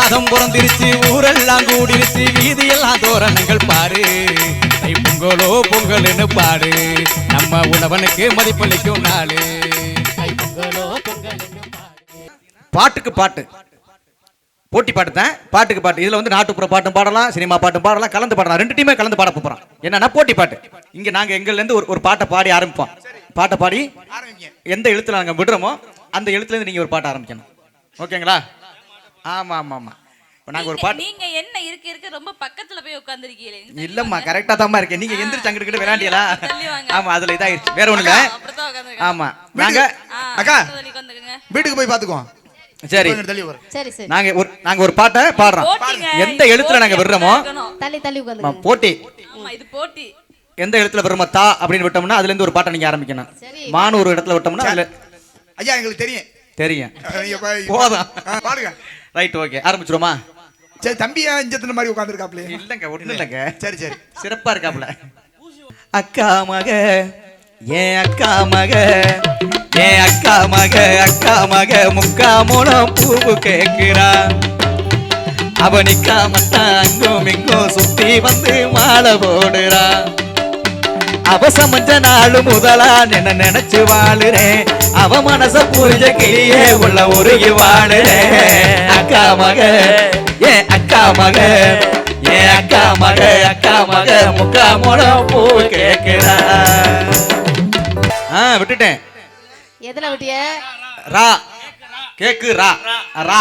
மாதம் பிறந்திருச்சு ஊரெல்லாம் கூடிருச்சு வீதியெல்லாம் தோரணங்கள் பாரு தை பொங்கலோ பொங்கல்னு பாடு. நம்ம உழவனுக்கு மதிப்பளிக்கும் நாளு. பொங்கலோ பாட்டுக்கு பாட்டு. போட்டி பாட்டு தான். பாட்டுக்கு பாட்டு. இதில் வந்து நாட்டுப்புற பாட்டும் பாடலாம் சினிமா பாட்டும் பாடலாம் கலந்து பாடலாம். ரெண்டு டீமே கலந்து பாட போகிறோம் என்னன்னா போட்டி பாட்டு. இங்கே நாங்கள் எங்கள்லேருந்து ஒரு ஒரு பாட்டை பாடி ஆரம்பிப்போம். பாட்டை பாடி எந்த எழுத்துல நாங்கள் விடுறோமோ அந்த எழுத்துலேருந்து நீங்கள் ஒரு பாட்டு ஆரம்பிக்கணும். ஓகேங்களா? ஆமா ஆமா ஆமா. இப்ப நாங்க ஒரு பாட்டு நீங்க என்ன இருக்க இருக்க ரொம்ப பக்கத்துல போய் உட்கார்ந்திருக்கீங்களே இல்லம்மா கரெக்டா தாம்மா இருக்கேன் நீங்க எந்திரிச்சு அங்கிட்டு கிட்ட விளையாண்டியலா. ஆமா அதுல இதாயிருச்சு. வேற ஒண்ணு இல்ல. ஆமா. நாங்க அக்கா. வீட்டுக்கு போய் பாத்துக்குவோம். சரி. கொஞ்சம் தள்ளி வர சரி சரி. நாங்க ஒரு நாங்க ஒரு பாட்டை பாடுறோம். எந்த எழுத்துல நாங்க விடுறோமோ. தள்ளி தள்ளி போட்டி. ஆமா இது போட்டி. எந்த இடத்துல வருமோ தா அப்படின்னு விட்டோம்னா அதுல இருந்து ஒரு பாட்டை நீங்க ஆரம்பிக்கணும். சரி. மானு ஒரு இடத்துல விட்டோம்னா அதுல ஐயா எங்களுக்கு தெரியும். தெரியும். நீங்க போய் போதும். பாடுங்க. ரைட் ஓகே ஆரம்பிச்சிருமா சரி தம்பியா இஞ்சத்தின மாதிரி உட்காந்துருக்காப்ல இல்லங்க ஒண்ணு இல்லங்க. சரி சரி. சிறப்பா இருக்காப்ல. அக்கா மக. ஏன் அக்கா மக? ஏன் அக்கா மக? அக்கா மக முக்கா மூலம் பூவு கேக்குறா அவ நிக்காமத்தான் அங்கும் இங்கும் சுத்தி வந்து மாலை போடுறா. அவ சமைஞ்ச நாள் முதலா என்ன நினைச்சு வாழுறேன் அவ மனச புரிஞ்ச கிளியே உள்ள உருகி வாழுறேன் அக்கா மக ஏன் அக்கா மக ஏன் அக்கா மக அக்கா மக முக்கா மூலம் பூ கேக்குறா. ஆ விட்டுட்டேன். எதுல விட்டிய? ரா கேக்கு ரா ரா.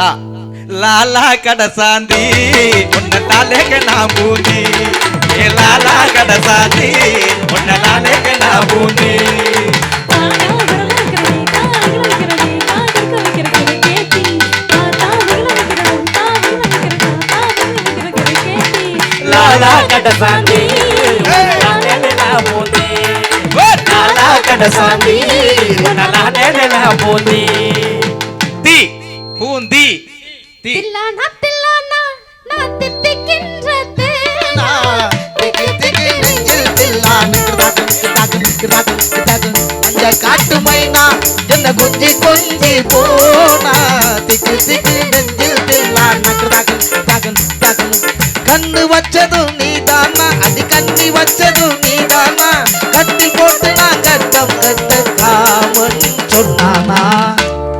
லா லாலா கடசாந்தி உன்ன லாலேக நான் பூந்தி ஏ லாலா கடசாந்தி உன்ன லாலேக நான் பூந்தி லா கடசாந்தி உன்ன லாலேக நான் கடசாந்தி உன்ன லாலேக நான் பூந்தி தி தில்லானா தில்லானா நான் தித்திக்கின்ற தேனா திக்கு திக்கு நெஞ்சில் தில்லா நிற்கிறார்கள், நிற்கிறார்கள், நிற்கிறார்கள், நிற்கிறார்கள். அந்த காட்டு மைனா என்ன கொஞ்சி கொஞ்சி போனா திக்கு திக்கு நெஞ்சில் தில்லா நக்கிறார்கள், நிற்கிறார்கள், நிற்கிறார்கள். கண்ணு வச்சதும் நீ தானா அது கண்ணி வச்சதும் நீ